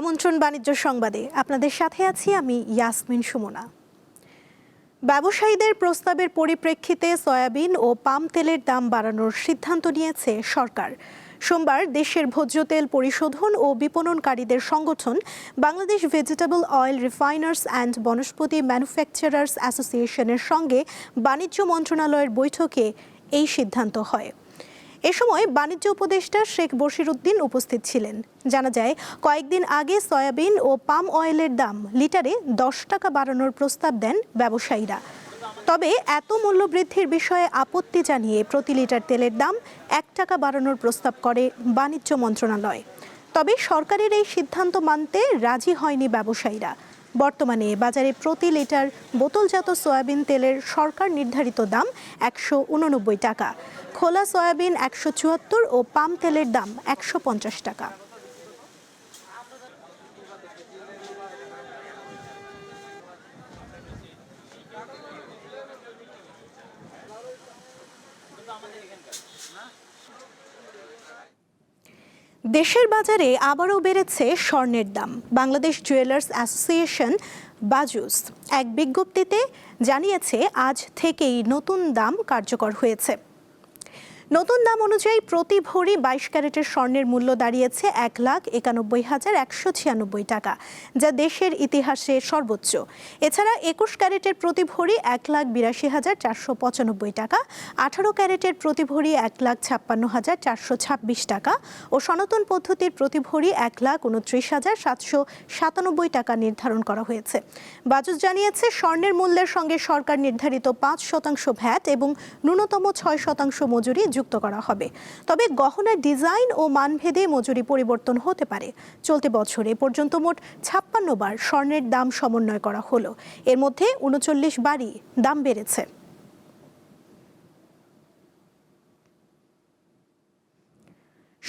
আমন্ত্রণ বাণিজ্য সংবাদে আপনাদের সাথে আছি আমি ইয়াসমিন সুমনা। ব্যবসায়ীদের প্রস্তাবের পরিপ্রেক্ষিতে সয়াবিন ও পাম তেলের দাম বাড়ানোর সিদ্ধান্ত নিয়েছে সরকার। সোমবার দেশের ভোজ্য তেল পরিশোধন ও বিপণনকারীদের সংগঠন Bangladesh vegetable oil refiners and vanaspati manufacturers অ্যাসোসিয়েশনের সঙ্গে বাণিজ্য মন্ত্রণালয়ের বৈঠকে এই সিদ্ধান্ত হয়। এ সময় বাণিজ্য উপদেষ্টা শেখ বশিরউদ্দিন উপস্থিত ছিলেন। জানা যায়, কয়েকদিন আগে সয়াবিন ও পাম অয়েলের দাম লিটারে দশ টাকা বাড়ানোর প্রস্তাব দেন ব্যবসায়ীরা। তবে এত মূল্য বৃদ্ধির বিষয়ে আপত্তি জানিয়ে প্রতি লিটার তেলের দাম এক টাকা বাড়ানোর প্রস্তাব করে বাণিজ্য মন্ত্রণালয়। তবে সরকারের এই সিদ্ধান্ত মানতে রাজি হয়নি ব্যবসায়ীরা। বর্তমানে বাজারে প্রতি লিটার বোতলজাত সয়াবিন তেলের সরকার নির্ধারিত দাম একশো উননব্বই টাকা। খোলা সয়াবিন একশো চুয়াত্তর ও পাম তেলের দাম একশো পঞ্চাশ টাকা। দেশের বাজারে আবারও বেড়েছে স্বর্ণের দাম। বাংলাদেশ জুয়েলার্স অ্যাসোসিয়েশন বাজুস এক বিজ্ঞপ্তিতে জানিয়েছে, আজ থেকেই নতুন দাম কার্যকর হয়েছে। নতুন দাম অনুযায়ী প্রতি ভরি বাইশ ক্যারেটের স্বর্ণের মূল্য দাঁড়িয়েছে এক লাখ একানব্বই হাজার একশো ছিয়ানব্বই টাকা, যা দেশের ইতিহাসে সর্বোচ্চ। এছাড়া একুশ ক্যারেটের প্রতি ভরি এক লাখ বিরাশি হাজার চারশো পঁচানব্বই টাকা, আঠারো ক্যারেটের প্রতি ভরি এক লাখ ছাপ্পান্ন হাজার চারশো ছাব্বিশ টাকা ও সনাতন পদ্ধতির প্রতি ভরি এক লাখ উনত্রিশ হাজার সাতশো সাতানব্বই টাকা নির্ধারণ করা হয়েছে। বাজুস জানিয়েছে, স্বর্ণের মূল্যের সঙ্গে সরকার নির্ধারিত পাঁচ শতাংশ ভ্যাট এবং ন্যূনতম ছয় শতাংশ মজুরি যুক্ত করা হবে। তবে গহনার ডিজাইন ও মানভেদে মজুরি পরিবর্তন হতে পারে। চলতি বছর এ পর্যন্ত মোট ছাপ্পান্ন বার স্বর্ণের দাম সমন্বয় করা হলো। এর মধ্যে উনচল্লিশ বারই দাম বেড়েছে।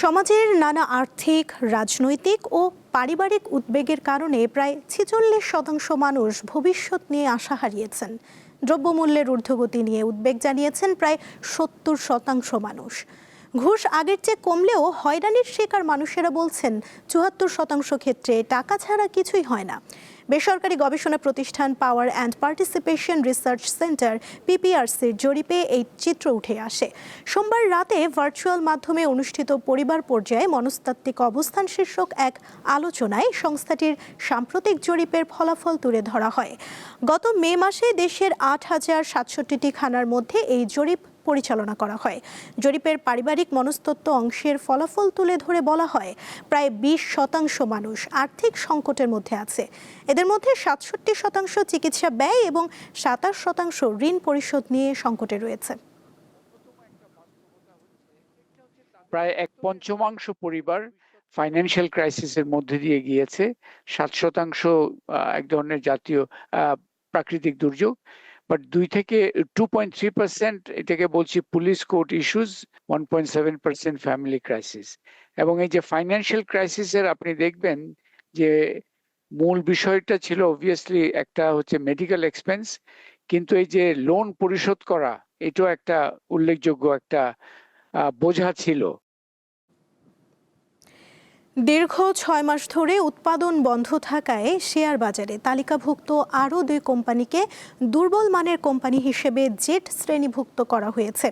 সমাজের নানা আর্থিক, রাজনৈতিক ও পারিবারিক উদ্বেগের কারণে প্রায় ছেচল্লিশ শতাংশ মানুষ ভবিষ্যৎ নিয়ে আশা হারিয়েছেন। দ্রব্যমূল্যের ঊর্ধ্বগতি নিয়ে উদ্বেগ জানিয়েছেন প্রায় সত্তর শতাংশ মানুষ। ঘুষ আগের চেয়ে কমলেও হয়রানির শিকার মানুষেরা বলছেন, চুয়াত্তর শতাংশ ক্ষেত্রে টাকা ছাড়া কিছুই হয় না। বেসরকারি গবেষণা প্রতিষ্ঠান power and participation research centre পিপিআরসির জরিপে এই চিত্র উঠে আসে। সোমবার রাতে ভার্চুয়াল মাধ্যমে অনুষ্ঠিত পরিবার পর্যায়ে মনস্তাত্ত্বিক অবস্থান শীর্ষক এক আলোচনায় সংস্থাটির সাম্প্রতিক জরিপের ফলাফল তুলে ধরা হয়। গত মে মাসে দেশের আট হাজার সাতষট্টিটি খানার মধ্যে এই জরিপ পরিচালনা করা হয়। জরিপের পারিবারিক মনস্তত্ত্ব অংশের ফলাফল তুলে ধরে বলা হয়, প্রায় বিশ শতাংশ মানুষ আর্থিক সংকটের মধ্যে আছে। এদের মধ্যে সাতষট্টি শতাংশ চিকিৎসা ব্যয় এবং সাতাশ শতাংশ ঋণ পরিশোধ নিয়ে সংকটে রয়েছে। প্রায় এক পঞ্চমাংশ পরিবার ফাইন্যান্সিয়াল ক্রাইসিসের মধ্যে দিয়ে গিয়েছে। সাত শতাংশ এক ধরনের জাতীয় প্রাকৃতিক দুর্যোগ। বাট দুই থেকে টু পয়েন্ট থ্রি পার্সেন্ট এটাকে বলছি police court issues one point seven percent family crisis এবং এই যে ফাইন্যান্সিয়াল ক্রাইসিসের আপনি দেখবেন যে মূল বিষয়টা ছিল অবভিয়াসলি একটা হচ্ছে মেডিকেল এক্সপেন্স কিন্তু এই যে লোন পরিশোধ করা, এটাও একটা উল্লেখযোগ্য একটা বোঝা ছিল। দীর্ঘ ছয় মাস ধরে উৎপাদন বন্ধ থাকায় শেয়ার বাজারে তালিকাভুক্ত আরও দুই কোম্পানিকে দুর্বল মানের কোম্পানি হিসেবে জেট শ্রেণীভুক্ত করা হয়েছে।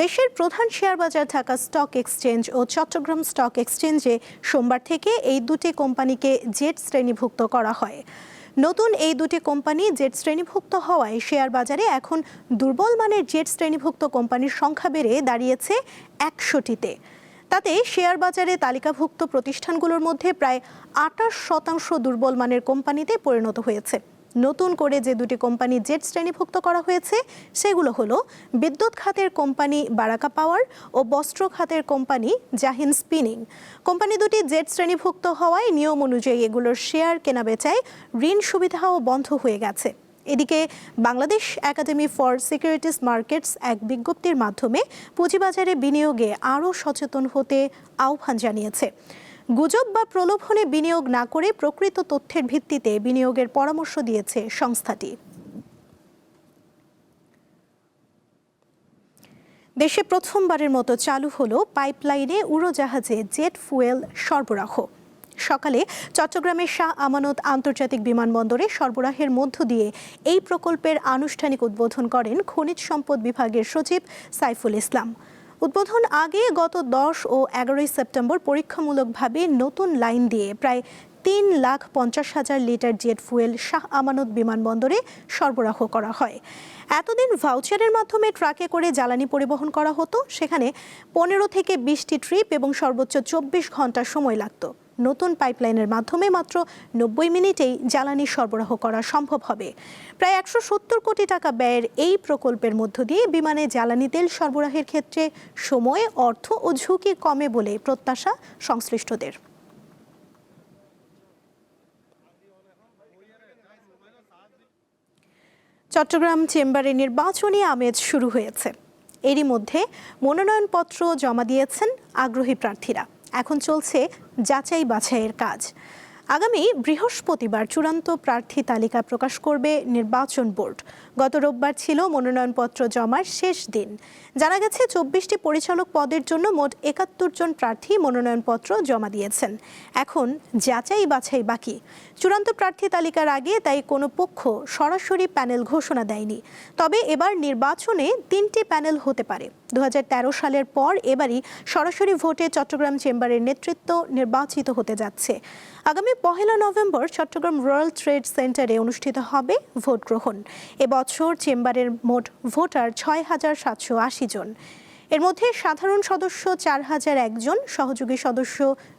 দেশের প্রধান শেয়ার বাজার ঢাকা স্টক এক্সচেঞ্জ ও চট্টগ্রাম স্টক এক্সচেঞ্জে সোমবার থেকে এই দুটি কোম্পানিকে জেট শ্রেণীভুক্ত করা হয়। নতুন এই দুটি কোম্পানি জেট শ্রেণীভুক্ত হওয়ায় শেয়ার বাজারে এখন দুর্বল মানের জেট শ্রেণীভুক্ত কোম্পানির সংখ্যা বেড়ে দাঁড়িয়েছে একশোটিতে। তাতে শেয়ার বাজারে তালিকাভুক্ত প্রতিষ্ঠানগুলোর মধ্যে প্রায় আটাশ শতাংশ দুর্বল মানের কোম্পানিতে পরিণত হয়েছে। নতুন করে যে দুটি কোম্পানি জেট শ্রেণীভুক্ত করা হয়েছে, সেগুলো হলো বিদ্যুৎ খাতের কোম্পানি বারাকা পাওয়ার ও বস্ত্র খাতের কোম্পানি জাহিন স্পিনিং। কোম্পানি দুটি জেট শ্রেণীভুক্ত হওয়ায় নিয়ম অনুযায়ী এগুলোর শেয়ার কেনাবেচায় ঋণ সুবিধাও বন্ধ হয়ে গেছে। এদিকে Bangladesh academy for securities markets এক বিজ্ঞপ্তির মাধ্যমে পুঁজিবাজারে বিনিয়োগে আরও সচেতন হতে আহ্বান জানিয়েছে। গুজব বা প্রলোভনে বিনিয়োগ না করে প্রকৃত তথ্যের ভিত্তিতে বিনিয়োগের পরামর্শ দিয়েছে সংস্থাটি। দেশে প্রথমবারের মতো চালু হলো পাইপলাইনে উড়োজাহাজে জেট ফুয়েল সরবরাহ। সকালে চট্টগ্রামের শাহ আমানত আন্তর্জাতিক বিমানবন্দরে সরবরাহের মধ্য দিয়ে এই প্রকল্পের আনুষ্ঠানিক উদ্বোধন করেন খনিজ সম্পদ বিভাগের সচিব সাইফুল ইসলাম। উদ্বোধন আগে গত দশ ও এগারোই সেপ্টেম্বর পরীক্ষামূলকভাবে নতুন লাইন দিয়ে প্রায় তিন লাখ পঞ্চাশ হাজার litre jet fuel Shah Amanat বিমানবন্দরে সরবরাহ করা হয়। এতদিন ভাউচারের মাধ্যমে ট্রাকে করে জ্বালানি পরিবহন করা হতো। সেখানে পনেরো থেকে বিশটি ট্রিপ এবং সর্বোচ্চ চব্বিশ ঘণ্টা সময় লাগতো। নতুন পাইপলাইনের মাধ্যমে মাত্র নব্বই মিনিটেই জ্বালানি সরবরাহ করা সম্ভব হবে। প্রায় একশো সত্তর কোটি টাকা ব্যয়ের এই প্রকল্পের মধ্য দিয়ে বিমানে জ্বালানি তেল সরবরাহের ক্ষেত্রে সময়, অর্থ ও ঝুঁকি কমে বলে প্রত্যাশা সংশ্লিষ্টদের। চট্টগ্রাম চেম্বারে নির্বাচনী আমেজ শুরু হয়েছে। এরই মধ্যে মনোনয়নপত্র জমা দিয়েছেন আগ্রহী প্রার্থীরা। এখন চলছে যাচাই বাছাইয়ের কাজ। আগামী বৃহস্পতিবার চূড়ান্ত প্রার্থী তালিকা প্রকাশ করবে নির্বাচন বোর্ড। গত রোববার ছিল মনোনয়নপত্র জমার শেষ দিন। জানা গেছে, চব্বিশটি পরিচালক পদের জন্য মোট একাত্তর জন প্রার্থী মনোনয়নপত্র জমা দিয়েছেন। এখন যাচাই বাছাই বাকি। চূড়ান্ত প্রার্থী তালিকার আগে তাই কোনো পক্ষ সরাসরি প্যানেল ঘোষণা দেয়নি। তবে এবার নির্বাচনে তিনটি প্যানেল হতে পারে। দু হাজার তেরো সালের পর এবারই সরাসরি ভোটে চট্টগ্রাম চেম্বারের নেতৃত্ব নির্বাচিত হতে যাচ্ছে। আগামী পহেলা নভেম্বর চট্টগ্রাম রয়্যাল ট্রেড সেন্টারে অনুষ্ঠিত হবে ভোট গ্রহণ। এবছর চেম্বারের মোট ভোটার ছয় হাজার সাতশো আশি জন। এর মধ্যে সাধারণ সদস্য চার হাজার একজন সহযোগী সদস্য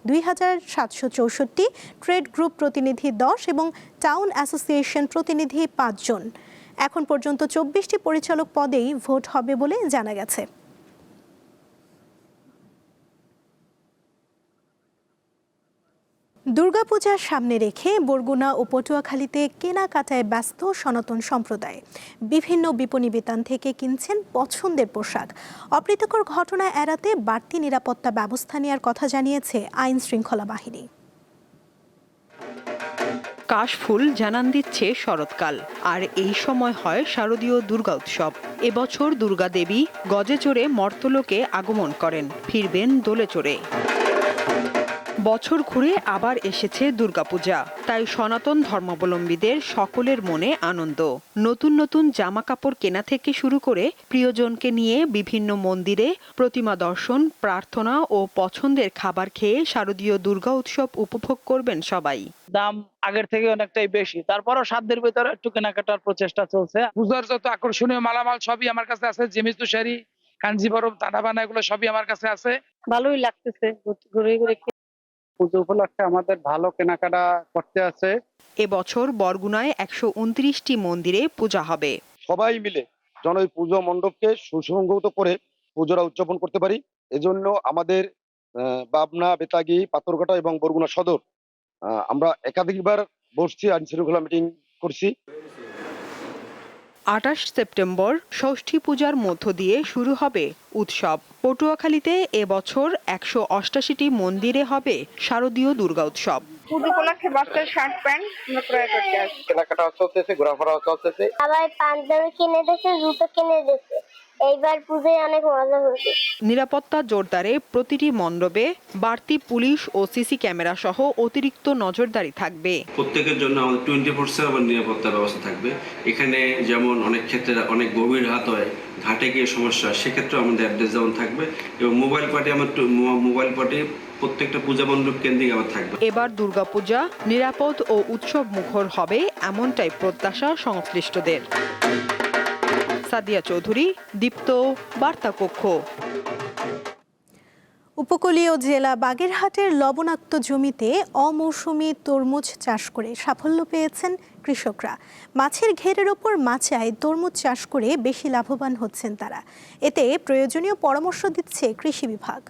দুই হাজার সাতশো চৌষট্টি, ট্রেড গ্রুপ প্রতিনিধি দশ এবং টাউন অ্যাসোসিয়েশন প্রতিনিধি পাঁচজন এখন পর্যন্ত চব্বিশটি পরিচালক পদেই ভোট হবে বলে জানা গেছে। দুর্গাপূজার সামনে রেখে বরগুনা ও পটুয়াখালীতে কেনাকাটায় ব্যস্ত সনাতন সম্প্রদায়। বিভিন্ন বিপণী বিতান থেকে কিনছেন পছন্দের পোশাক। অপ্রীতিকর ঘটনা এড়াতে বাড়তি নিরাপত্তা ব্যবস্থা নেওয়ার কথা জানিয়েছে আইন শৃঙ্খলা বাহিনী। কাশফুল জানান দিচ্ছে শরৎকাল। আর এই সময় হয় শারদীয় দুর্গা উৎসব। এবছর দুর্গা দেবী গজে চড়ে মর্তলোকে আগমন করেন। ফিরবেন দোলে চড়ে। বছর ঘুরে আবার এসেছে দুর্গাপূজা। তাই সনাতন ধর্মাবলম্বীদের সকলের মনে আনন্দ। নতুন নতুন জামা কাপড় কেনা থেকে শুরু করে প্রিয়জনকে নিয়ে বিভিন্ন মন্দিরে প্রতিমা দর্শন প্রার্থনা ও পছন্দের খাবার খেয়ে শারদীয় দুর্গা উৎসব উপভোগ করবেন সবাই। দাম আগের থেকে অনেকটাই বেশি। তারপরও সাধ্যের ভিতরে একটু কেনাকাটার প্রচেষ্টা চলছে। পূজার যত আকর্ষণীয় মালামাল সবই আমার কাছে আছে। জেমিস তুষারি কাঞ্জিবরম তানাবানা এগুলো সবই আমার কাছে আছে। ভালোই লাগতেছে। ঘুরে ঘুরে পুজো উপলক্ষে আমাদের ভালো কেনাকাটা করতে আছে। এবছর বরগুনায় একশো উনত্রিশটি মন্দিরে পূজা হবে। সবাই মিলে যেন ওই পুজো মণ্ডপকে সুসংগত করে পুজোরা উদযাপন করতে পারি। এজন্য আমাদের আহ, পাবনা বেতাগি পাথরঘাটা এবং বরগুনা সদর আহ, আমরা একাধিকবার বসছি আইন শৃঙ্খলা মিটিং করছি। আটাশ সেপ্টেম্বর ষষ্ঠী পূজার মধ্য দিয়ে শুরু হবে উৎসব। পটুয়াখালীতে এবছর একশো অষ্টাশিটি মন্দিরে হবে শারদীয় দুর্গা উৎসব। পুজো উপলক্ষে বাচ্চার শার্ট প্যান্ট আমরা ক্রয় করতে আসছি। কেনাকাটা চলতেছে ঘোরাফেরা চলতেছে। আবার পাঞ্জাবি কিনে দিয়েছে জুতো কিনে দিয়েছে। এইবার পুজোয় অনেক মজা হয়েছে। নিরাপত্তা জোরদারে প্রতিটি মণ্ডপে বাড়তি পুলিশ ও সিসি ক্যামেরা সহ অতিরিক্ত নজরদারি থাকবে। প্রত্যেকের জন্য আমাদের টোয়েন্টি ফোর সেভেন নিরাপত্তা ব্যবস্থা থাকবে। এখানে যেমন অনেক ক্ষেত্রে অনেক গভীর হাত হয় ঘাটে গিয়ে সমস্যা সেক্ষেত্রে আমাদের অ্যাড্রেস যেমন থাকবে এবং মোবাইল পার্টি আমার মোবাইল পার্টি প্রত্যেকটা পূজা মণ্ডপ কেন্দ্রিক আমার থাকবে। এবার দুর্গাপূজা নিরাপদ ও উৎসব মুখর হবে এমনটাই প্রত্যাশা সংশ্লিষ্টদের। সাদিয়া চৌধুরী, দীপ্ত, বার্তা কক্ষ। উপকূলীয় জেলা বাগেরহাটের লবণাক্ত জমিতে অমৌসুমি তরমুজ চাষ করে সাফল্য পেয়েছেন কৃষকরা। মাছের ঘেরের ওপর মাচায় তরমুজ চাষ করে বেশি লাভবান হচ্ছেন তারা। এতে প্রয়োজনীয় পরামর্শ দিচ্ছে কৃষি বিভাগ।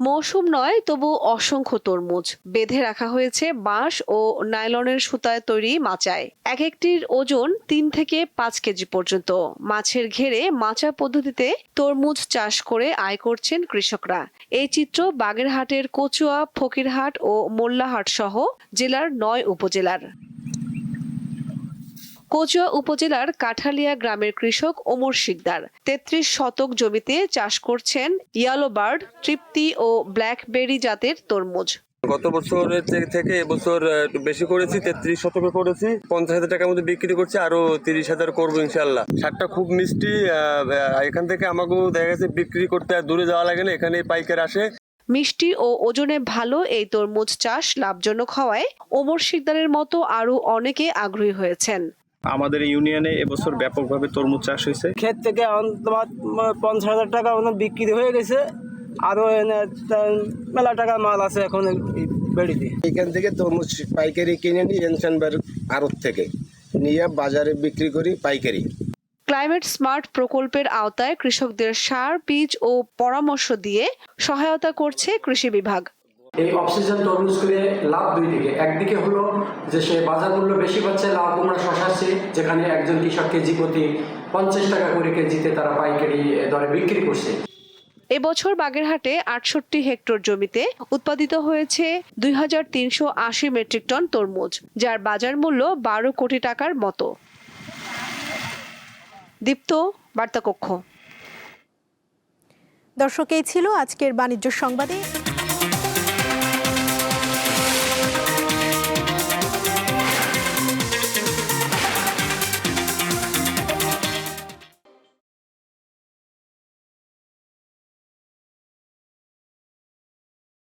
মৌসুম নয়, তবু অসংখ্য তরমুজ। বেঁধে রাখা হয়েছে বাঁশ ও নাইলনের সুতায় তৈরি মাচায়। এক একটির ওজন তিন থেকে পাঁচ কেজি পর্যন্ত। মাছের ঘেরে মাচা পদ্ধতিতে তরমুজ চাষ করে আয় করছেন কৃষকরা। এই চিত্র বাগেরহাটের কচুয়া, ফকিরহাট ও মোল্লাহাট সহ জেলার নয় উপজেলার। কচুয়া উপজেলার কাঠালিয়া গ্রামের কৃষক ওমর শিকদার। তেত্রিশ শতক জমিতে চাষ করছেন ইয়েলো বার্ড তৃপ্তি ও ব্ল্যাকবেরি জাতের তরমুজ। গত বছরের থেকে- এবছর বেশি করেছি তেত্রিশ শতকে করেছি। পঞ্চাশ হাজার টাকার মধ্যে বিক্রি করছি আরও তিরিশ হাজার করব ইনশাল্লাহ সারটা খুব মিষ্টি এখান থেকে আমাকেও দেখা গেছে বিক্রি করতে আর দূরে যাওয়া লাগে না এখানে পাইকার আসে। মিষ্টি ও ওজনে ভালো এই তরমুজ চাষ লাভজনক হওয়ায় ওমর শিকদারের মতো আরও অনেকে আগ্রহী হয়েছেন। আমাদের ইউনিয়নে এবছর ব্যাপকভাবে তরমুজ চাষ হয়েছে। ক্ষেত থেকে তোমার পঞ্চাশ হাজার টাকা বিক্রি হয়ে গেছে। আরও মেলা টাকা মাল আছে এখন বেড়িতে। এখান থেকে তরমুজ পাইকারি কিনে নিই এনসানবার আড়ত থেকে নিয়ে বাজারে বিক্রি করি পাইকারি। ক্লাইমেট স্মার্ট প্রকল্পের আওতায় কৃষকদের সার বীজ ও পরামর্শ দিয়ে সহায়তা করছে কৃষি বিভাগ। এই অক্সিজেন তরমুজ করে লাভ দুই দিকে। একদিকে হলো যে সে বাজার মূল্য বেশি পাচ্ছে লাভ কুমড়া শশাচ্ছে যেখানে একজন কৃষক কেজি প্রতি পঞ্চাশ টাকা করে কেজিতে তারা পাইকারি দরে বিক্রি করছে। এবছর বাগেরহাটে আটষট্টি হেক্টর জমিতে উৎপাদিত হয়েছে দুই হাজার তিনশো আশি মেট্রিক টন তরমুজ যার বাজার মূল্য বারো কোটি টাকার মতো। দীপ্ত বার্তাকক্ষ। দর্শক এই ছিল আজকের বাণিজ্য সংবাদে।